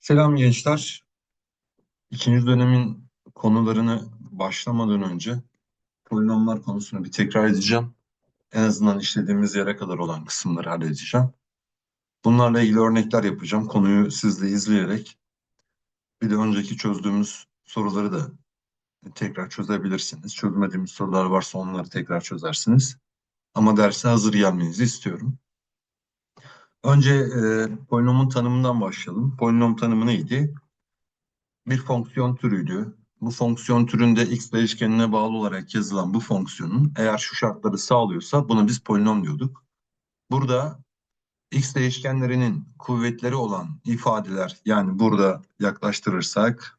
Selam gençler. İkinci dönemin konularını başlamadan önce polinomlar konusunu bir tekrar edeceğim. En azından işlediğimiz yere kadar olan kısımları halledeceğim. Bunlarla ilgili örnekler yapacağım. Konuyu siz de izleyerek bir de önceki çözdüğümüz soruları da tekrar çözebilirsiniz. Çözmediğimiz sorular varsa onları tekrar çözersiniz. Ama derse hazır gelmenizi istiyorum. Önce e, polinomun tanımından başlayalım. Polinom tanımı neydi? bir fonksiyon türüydü. Bu fonksiyon türünde x değişkenine bağlı olarak yazılan bu fonksiyonun eğer şu şartları sağlıyorsa buna biz polinom diyorduk. Burada x değişkenlerinin kuvvetleri olan ifadeler yani burada yaklaştırırsak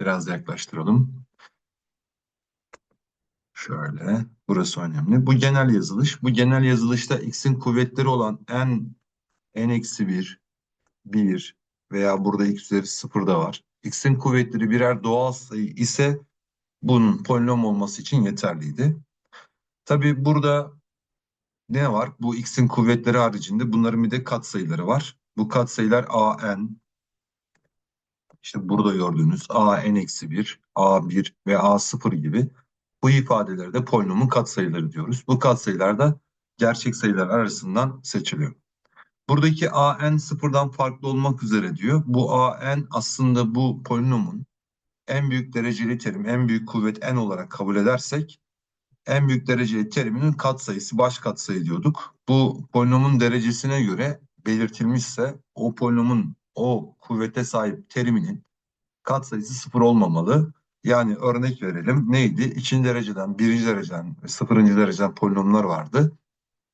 biraz yaklaştıralım. Şöyle burası önemli. Bu genel yazılış. Bu genel yazılışta x'in kuvvetleri olan n n-1 1 veya burada x üzeri 0 da var x'in kuvvetleri birer doğal sayı ise bunun polinom olması için yeterliydi. Tabi burada ne var? Bu x'in kuvvetleri haricinde bunların bir de katsayıları var. Bu katsayılar a n işte burada gördüğünüz a n-1, a1 ve a0 gibi bu ifadeleri de polinomun katsayıları diyoruz. Bu katsayılar da gerçek sayılar arasından seçiliyor. Buradaki an sıfırdan farklı olmak üzere diyor. Bu an aslında bu polinomun en büyük dereceli terim, en büyük kuvvet n olarak kabul edersek en büyük dereceli teriminin katsayısı baş katsayı diyorduk. Bu polinomun derecesine göre belirtilmişse o polinomun o kuvvete sahip teriminin katsayısı sıfır olmamalı. Yani örnek verelim neydi? İkinci dereceden, birinci dereceden sıfırıncı dereceden polinomlar vardı.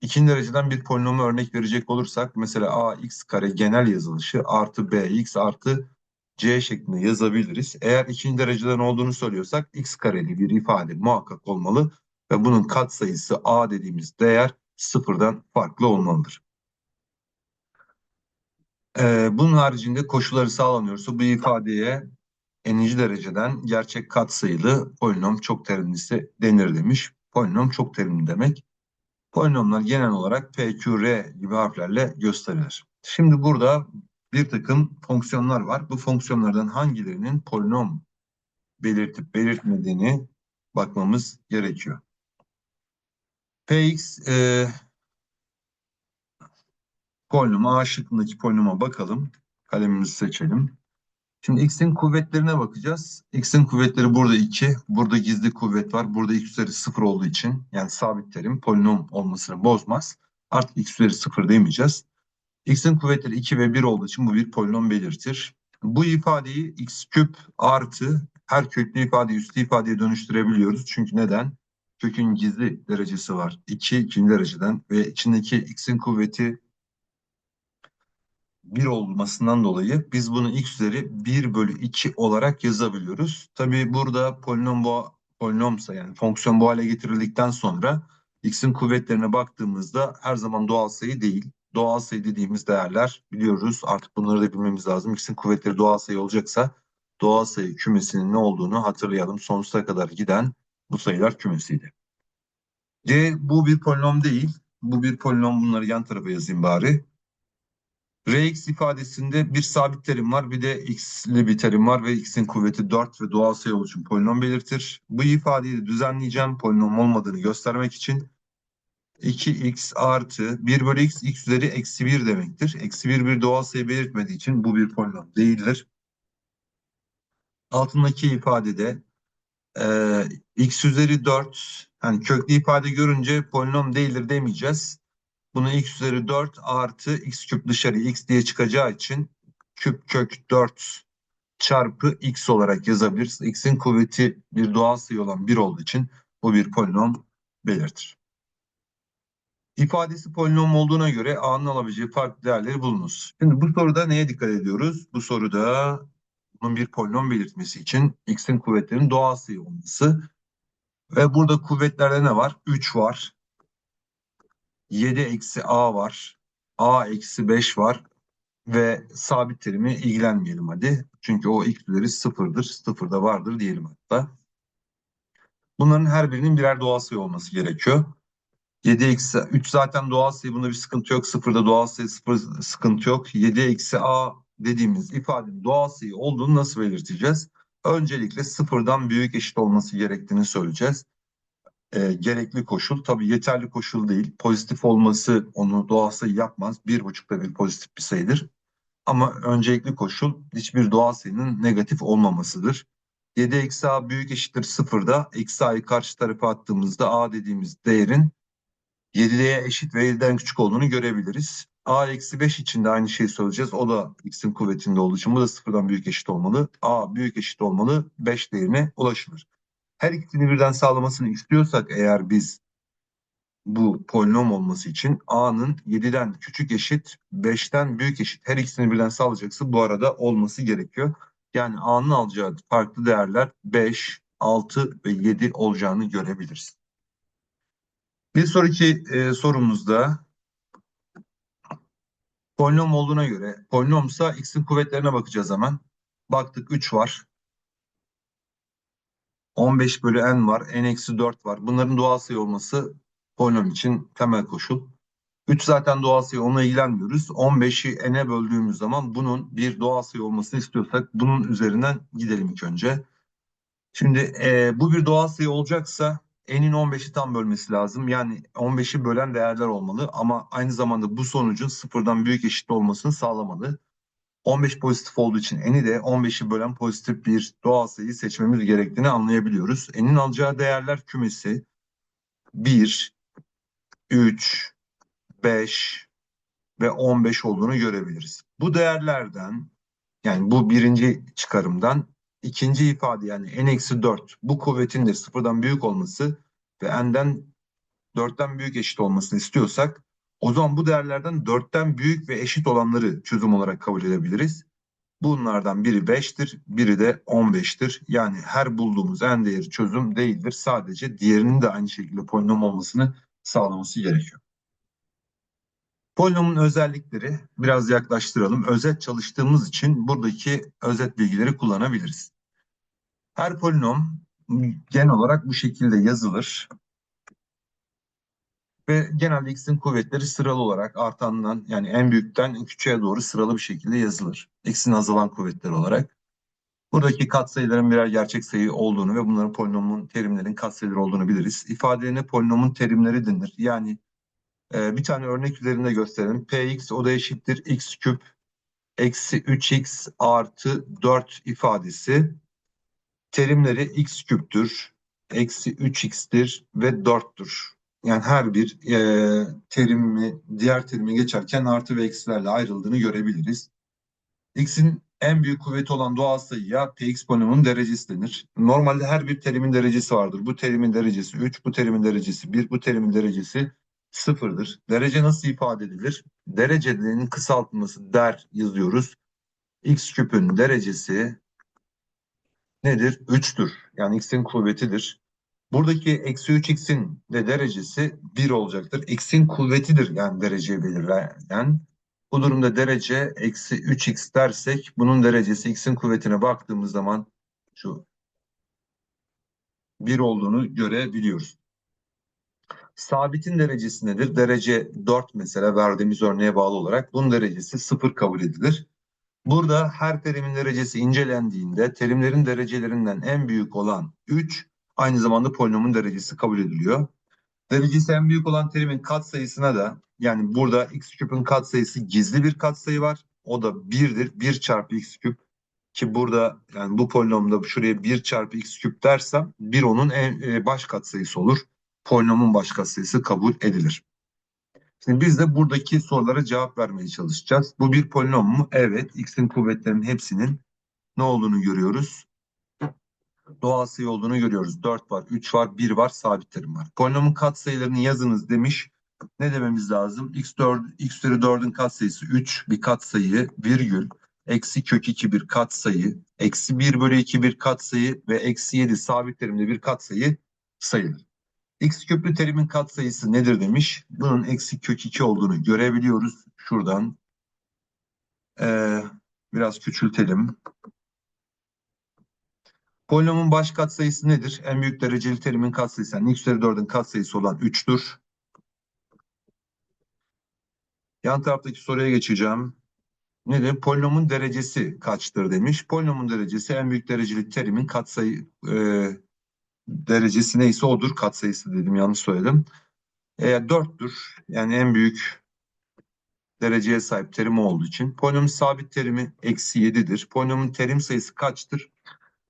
İkinci dereceden bir polinomu örnek verecek olursak mesela ax kare genel yazılışı artı bx artı c şeklinde yazabiliriz. Eğer ikinci dereceden olduğunu söylüyorsak x kareli bir ifade muhakkak olmalı ve bunun katsayısı a dediğimiz değer sıfırdan farklı olmalıdır. Ee, bunun haricinde koşulları sağlanıyorsa bu ifadeye n'inci dereceden gerçek katsayılı polinom çok terimlisi denir demiş. Polinom çok terimli demek. Polinomlar genel olarak P, Q, R gibi harflerle gösterilir. Şimdi burada bir takım fonksiyonlar var. Bu fonksiyonlardan hangilerinin polinom belirtip belirtmediğini bakmamız gerekiyor. Px e, polinomu A şıkkındaki polinoma bakalım. Kalemimizi seçelim. Şimdi x'in kuvvetlerine bakacağız. x'in kuvvetleri burada 2. Burada gizli kuvvet var. Burada x üzeri 0 olduğu için yani sabit terim polinom olmasını bozmaz. Artık x üzeri 0 demeyeceğiz. x'in kuvvetleri 2 ve 1 olduğu için bu bir polinom belirtir. Bu ifadeyi x küp artı her köklü ifadeyi üstü ifadeye dönüştürebiliyoruz. Çünkü neden? Kökün gizli derecesi var. 2 ikinci dereceden ve içindeki x'in kuvveti 1 olmasından dolayı biz bunu x üzeri 1 bölü 2 olarak yazabiliyoruz. Tabi burada polinom bu polinomsa yani fonksiyon bu hale getirildikten sonra x'in kuvvetlerine baktığımızda her zaman doğal sayı değil. Doğal sayı dediğimiz değerler biliyoruz. Artık bunları da bilmemiz lazım. X'in kuvvetleri doğal sayı olacaksa doğal sayı kümesinin ne olduğunu hatırlayalım. Sonsuza kadar giden bu sayılar kümesiydi. C bu bir polinom değil. Bu bir polinom bunları yan tarafa yazayım bari. Rx ifadesinde bir sabit terim var bir de x'li bir terim var ve x'in kuvveti 4 ve doğal sayı olduğu polinom belirtir. Bu ifadeyi düzenleyeceğim polinom olmadığını göstermek için 2x artı 1 bölü x x üzeri eksi 1 demektir. Eksi 1 bir doğal sayı belirtmediği için bu bir polinom değildir. Altındaki ifadede e, x üzeri 4 yani köklü ifade görünce polinom değildir demeyeceğiz. Bunu x üzeri 4 artı x küp dışarı x diye çıkacağı için küp kök 4 çarpı x olarak yazabiliriz. x'in kuvveti bir doğal sayı olan 1 olduğu için bu bir polinom belirtir. İfadesi polinom olduğuna göre a'nın alabileceği farklı değerleri bulunuz. Şimdi bu soruda neye dikkat ediyoruz? Bu soruda bunun bir polinom belirtmesi için x'in kuvvetlerinin doğal sayı olması. Ve burada kuvvetlerde ne var? 3 var, 7 eksi a var. a eksi 5 var. Ve sabit terimi ilgilenmeyelim hadi. Çünkü o üzeri sıfırdır. Sıfırda vardır diyelim hatta. Bunların her birinin birer doğal sayı olması gerekiyor. 7 eksi 3 zaten doğal sayı bunda bir sıkıntı yok. Sıfırda doğal sayı sıfır sıkıntı yok. 7 eksi a dediğimiz ifadenin doğal sayı olduğunu nasıl belirteceğiz? Öncelikle sıfırdan büyük eşit olması gerektiğini söyleyeceğiz. E, gerekli koşul tabii yeterli koşul değil. Pozitif olması onu doğal sayı yapmaz. Bir buçukta bir pozitif bir sayıdır. Ama öncelikli koşul hiçbir doğal sayının negatif olmamasıdır. 7 eksi a büyük eşittir sıfırda eksi a'yı karşı tarafa attığımızda a dediğimiz değerin 7'ye eşit ve 7'den küçük olduğunu görebiliriz. a eksi 5 için de aynı şeyi söyleyeceğiz. O da x'in kuvvetinde olduğu için bu da sıfırdan büyük eşit olmalı. a büyük eşit olmalı 5 değerine ulaşılır. Her ikisini birden sağlamasını istiyorsak eğer biz bu polinom olması için a'nın 7'den küçük eşit 5'ten büyük eşit her ikisini birden sağlayacaksa bu arada olması gerekiyor. Yani a'nın alacağı farklı değerler 5, 6 ve 7 olacağını görebiliriz. Bir sonraki e, sorumuzda polinom olduğuna göre polinomsa x'in kuvvetlerine bakacağız hemen. Baktık 3 var. 15 bölü n var. n eksi 4 var. Bunların doğal sayı olması polinom için temel koşul. 3 zaten doğal sayı onunla ilgilenmiyoruz. 15'i n'e böldüğümüz zaman bunun bir doğal sayı olmasını istiyorsak bunun üzerinden gidelim ilk önce. Şimdi e, bu bir doğal sayı olacaksa n'in 15'i tam bölmesi lazım. Yani 15'i bölen değerler olmalı ama aynı zamanda bu sonucun sıfırdan büyük eşit olmasını sağlamalı. 15 pozitif olduğu için n'i de 15'i bölen pozitif bir doğal sayıyı seçmemiz gerektiğini anlayabiliyoruz. N'in alacağı değerler kümesi 1, 3, 5 ve 15 olduğunu görebiliriz. Bu değerlerden yani bu birinci çıkarımdan ikinci ifade yani n-4 bu kuvvetin de sıfırdan büyük olması ve n'den 4'ten büyük eşit olmasını istiyorsak o zaman bu değerlerden 4'ten büyük ve eşit olanları çözüm olarak kabul edebiliriz. Bunlardan biri 5'tir, biri de 15'tir. Yani her bulduğumuz n değeri çözüm değildir. Sadece diğerinin de aynı şekilde polinom olmasını sağlaması gerekiyor. Polinomun özellikleri biraz yaklaştıralım. Özet çalıştığımız için buradaki özet bilgileri kullanabiliriz. Her polinom genel olarak bu şekilde yazılır. Ve genelde x'in kuvvetleri sıralı olarak artandan yani en büyükten en küçüğe doğru sıralı bir şekilde yazılır. x'in azalan kuvvetleri olarak. Buradaki katsayıların birer gerçek sayı olduğunu ve bunların polinomun terimlerin katsayıları olduğunu biliriz. İfadelerine polinomun terimleri denir. Yani e, bir tane örnek üzerinde gösterelim. px o da eşittir x küp eksi 3x artı 4 ifadesi terimleri x küptür, eksi 3x'tir ve 4'tür. Yani her bir e, terimi diğer terimi geçerken artı ve eksilerle ayrıldığını görebiliriz. X'in en büyük kuvveti olan doğal sayıya px polinomunun derecesi denir. Normalde her bir terimin derecesi vardır. Bu terimin derecesi 3, bu terimin derecesi 1, bu terimin derecesi 0'dır. Derece nasıl ifade edilir? Derecelerin kısaltılması der yazıyoruz. x küpün derecesi nedir? 3'tür. Yani x'in kuvvetidir. Buradaki eksi 3x'in de derecesi 1 olacaktır. x'in kuvvetidir yani dereceyi belirleyen. Bu durumda derece eksi 3x dersek bunun derecesi x'in kuvvetine baktığımız zaman şu 1 olduğunu görebiliyoruz. Sabitin derecesi nedir? Derece 4 mesela verdiğimiz örneğe bağlı olarak bunun derecesi 0 kabul edilir. Burada her terimin derecesi incelendiğinde terimlerin derecelerinden en büyük olan 3 aynı zamanda polinomun derecesi kabul ediliyor. Derecesi en büyük olan terimin katsayısına da yani burada x küpün katsayısı gizli bir katsayı var. O da 1'dir. 1 çarpı x küp ki burada yani bu polinomda şuraya 1 çarpı x küp dersem 1 onun en, e, baş katsayısı olur. Polinomun baş katsayısı kabul edilir. Şimdi biz de buradaki sorulara cevap vermeye çalışacağız. Bu bir polinom mu? Evet. X'in kuvvetlerinin hepsinin ne olduğunu görüyoruz. Doğal sayı olduğunu görüyoruz. 4 var, 3 var, 1 var, sabit terim var. Polinomun katsayılarını yazınız demiş. Ne dememiz lazım? X4, X üzeri 4'ün katsayısı 3 bir katsayı, virgül, eksi kök 2 bir katsayı, eksi 1 bölü 2 bir katsayı ve eksi 7 sabit terimli bir katsayı sayılır. X küplü terimin katsayısı nedir demiş. Bunun eksi kök 2 olduğunu görebiliyoruz. Şuradan ee, biraz küçültelim. Polinomun baş katsayısı nedir? En büyük dereceli terimin katsayısı yani x üzeri 4'ün katsayısı olan 3'tür. Yan taraftaki soruya geçeceğim. nedir? Polinomun derecesi kaçtır demiş. Polinomun derecesi en büyük dereceli terimin katsayı e, derecesi neyse odur. Katsayısı dedim yanlış söyledim. E, 4'tür. Yani en büyük dereceye sahip terim olduğu için. Polinomun sabit terimi eksi 7'dir. Polinomun terim sayısı kaçtır?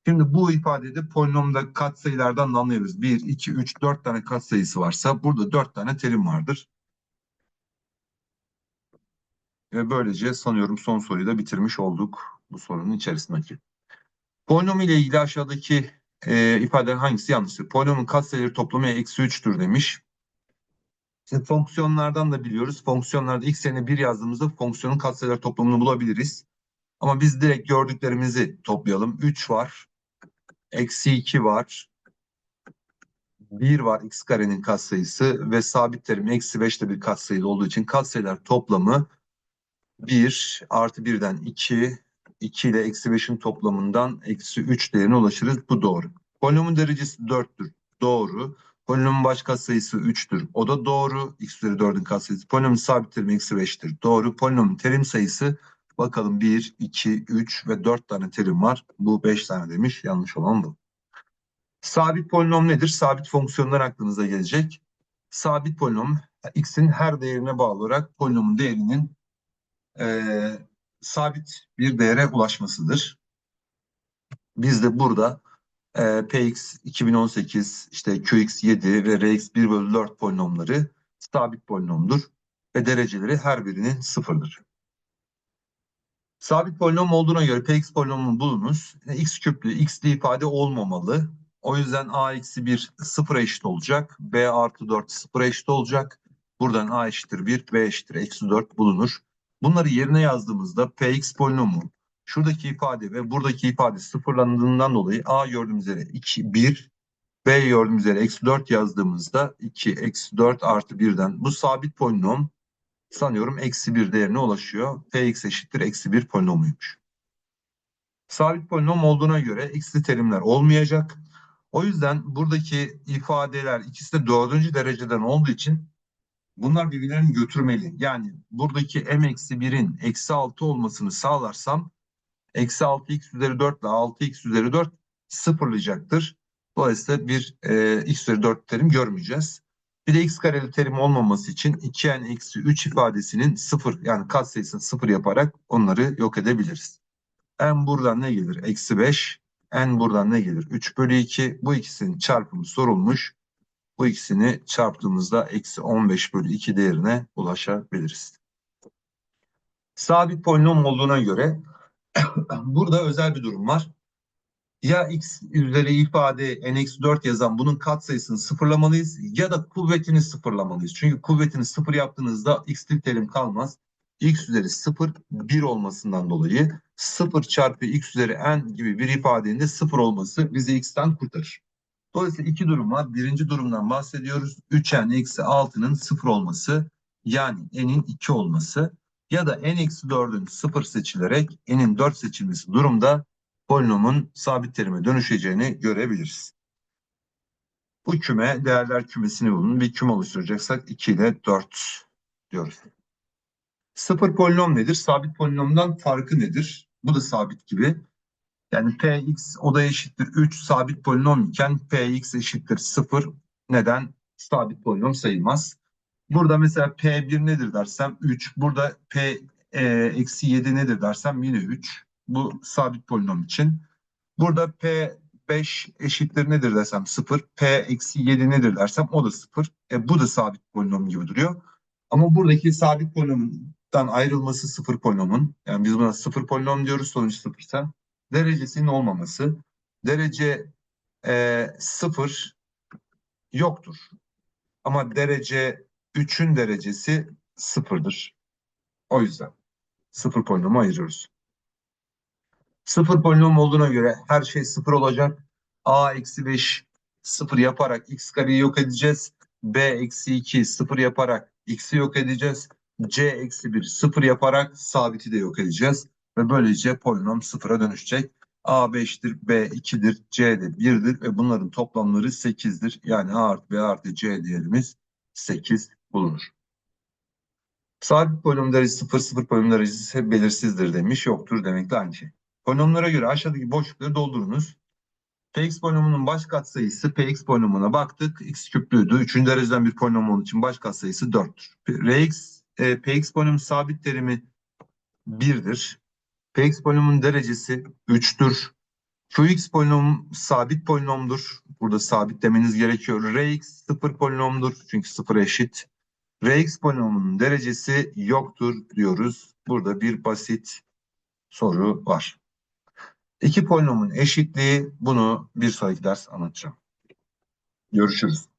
Şimdi bu ifadede polinomda katsayılardan da anlıyoruz. 1, 2, 3, 4 tane katsayısı varsa burada 4 tane terim vardır. Ve böylece sanıyorum son soruyu da bitirmiş olduk bu sorunun içerisindeki. Polinom ile ilgili aşağıdaki e, ifade hangisi yanlıştır? Polinomun katsayıları toplamı eksi 3'tür demiş. Şimdi fonksiyonlardan da biliyoruz. Fonksiyonlarda x yerine 1 yazdığımızda fonksiyonun katsayıları toplamını bulabiliriz. Ama biz direkt gördüklerimizi toplayalım. 3 var. Eksi 2 var. 1 var x karenin katsayısı ve sabit terim eksi 5 de bir katsayılı olduğu için katsayılar toplamı 1 artı 1'den 2, 2 ile eksi 5'in toplamından eksi 3 değerine ulaşırız. Bu doğru. Polinomun derecesi 4'tür. Doğru. Polinomun baş katsayısı 3'tür. O da doğru. X üzeri 4'ün katsayısı. Polinomun sabit terimi eksi 5'tir. Doğru. Polinomun terim sayısı bakalım 1, 2, 3 ve 4 tane terim var. Bu 5 tane demiş. Yanlış olan bu. Sabit polinom nedir? Sabit fonksiyonlar aklınıza gelecek. Sabit polinom x'in her değerine bağlı olarak polinomun değerinin e, sabit bir değere ulaşmasıdır. Biz de burada e, px 2018, işte qx 7 ve rx 1 bölü 4 polinomları sabit polinomdur ve dereceleri her birinin sıfırdır. Sabit polinom olduğuna göre px polinomun bulunuz. x küplü x'li ifade olmamalı. O yüzden a eksi 1 sıfıra eşit olacak. b artı 4 sıfıra eşit olacak. Buradan a eşittir 1, b eşittir eksi 4 bulunur. Bunları yerine yazdığımızda px polinomu şuradaki ifade ve buradaki ifade sıfırlandığından dolayı a gördüğümüz üzere 2, 1, b gördüğümüz üzere eksi 4 yazdığımızda 2, eksi 4 artı 1'den bu sabit polinom sanıyorum eksi 1 değerine ulaşıyor. px eşittir eksi 1 polinomuymuş. Sabit polinom olduğuna göre x'li terimler olmayacak. O yüzden buradaki ifadeler ikisi de dördüncü dereceden olduğu için bunlar birbirlerini götürmeli. Yani buradaki m-1'in eksi 6 olmasını sağlarsam eksi 6x üzeri 4 ile 6x üzeri 4 sıfırlayacaktır. Dolayısıyla bir e, x üzeri 4 terim görmeyeceğiz. Bir de x kareli terim olmaması için 2n eksi 3 ifadesinin sıfır yani katsayısını sıfır yaparak onları yok edebiliriz. n buradan ne gelir? Eksi 5. n buradan ne gelir? 3 bölü 2. Bu ikisinin çarpımı sorulmuş. Bu ikisini çarptığımızda eksi 15 bölü 2 değerine ulaşabiliriz. Sabit polinom olduğuna göre burada özel bir durum var. Ya x üzeri ifade n-4 yazan bunun katsayısını sıfırlamalıyız ya da kuvvetini sıfırlamalıyız. Çünkü kuvvetini sıfır yaptığınızda x'lik terim kalmaz. x üzeri 0 1 olmasından dolayı 0 çarpı x üzeri n gibi bir ifadenin de 0 olması bizi x'ten kurtarır. Dolayısıyla iki durum var. Birinci durumdan bahsediyoruz. 3n eksi 6'nın 0 olması yani n'in 2 olması ya da n eksi 4'ün 0 seçilerek n'in 4 seçilmesi durumda polinomun sabit terime dönüşeceğini görebiliriz. Bu küme değerler kümesini bulun. Bir küme oluşturacaksak 2 ile 4 diyoruz. Sıfır polinom nedir? Sabit polinomdan farkı nedir? Bu da sabit gibi. Yani px o da eşittir 3 sabit polinom iken px eşittir 0. Neden? Sabit polinom sayılmaz. Burada mesela p1 nedir dersem 3. Burada p e, eksi 7 nedir dersem yine 3. Bu sabit polinom için. Burada P5 eşittir nedir desem 0. P eksi 7 nedir dersem o da 0. E, bu da sabit polinom gibi duruyor. Ama buradaki sabit polinomdan ayrılması sıfır polinomun. Yani biz buna sıfır polinom diyoruz sonuç sıfırsa. Derecesinin olmaması. Derece e, sıfır yoktur. Ama derece 3'ün derecesi sıfırdır. O yüzden sıfır polinomu ayırıyoruz. Sıfır polinom olduğuna göre her şey sıfır olacak. A eksi 5 sıfır yaparak x kareyi yok edeceğiz. B eksi 2 sıfır yaparak x'i yok edeceğiz. C eksi 1 sıfır yaparak sabiti de yok edeceğiz. Ve böylece polinom sıfıra dönüşecek. A 5'tir, B 2'dir, C de 1'dir ve bunların toplamları 8'dir. Yani A artı B artı C değerimiz 8 bulunur. Sabit polinom derecesi sıfır, sıfır polinom derecesi ise belirsizdir demiş. Yoktur demekle aynı şey. Polinomlara göre aşağıdaki boşlukları doldurunuz. Px polinomunun baş katsayısı Px polinomuna baktık. X küplüydü. Üçüncü dereceden bir polinom olduğu için baş katsayısı 4'tür. Rx, e, Px polinomun sabit terimi 1'dir. Px polinomun derecesi 3'tür. Qx polinom sabit polinomdur. Burada sabit demeniz gerekiyor. Rx sıfır polinomdur. Çünkü sıfır eşit. Rx polinomunun derecesi yoktur diyoruz. Burada bir basit soru var. İki polinomun eşitliği bunu bir sonraki ders anlatacağım. Görüşürüz.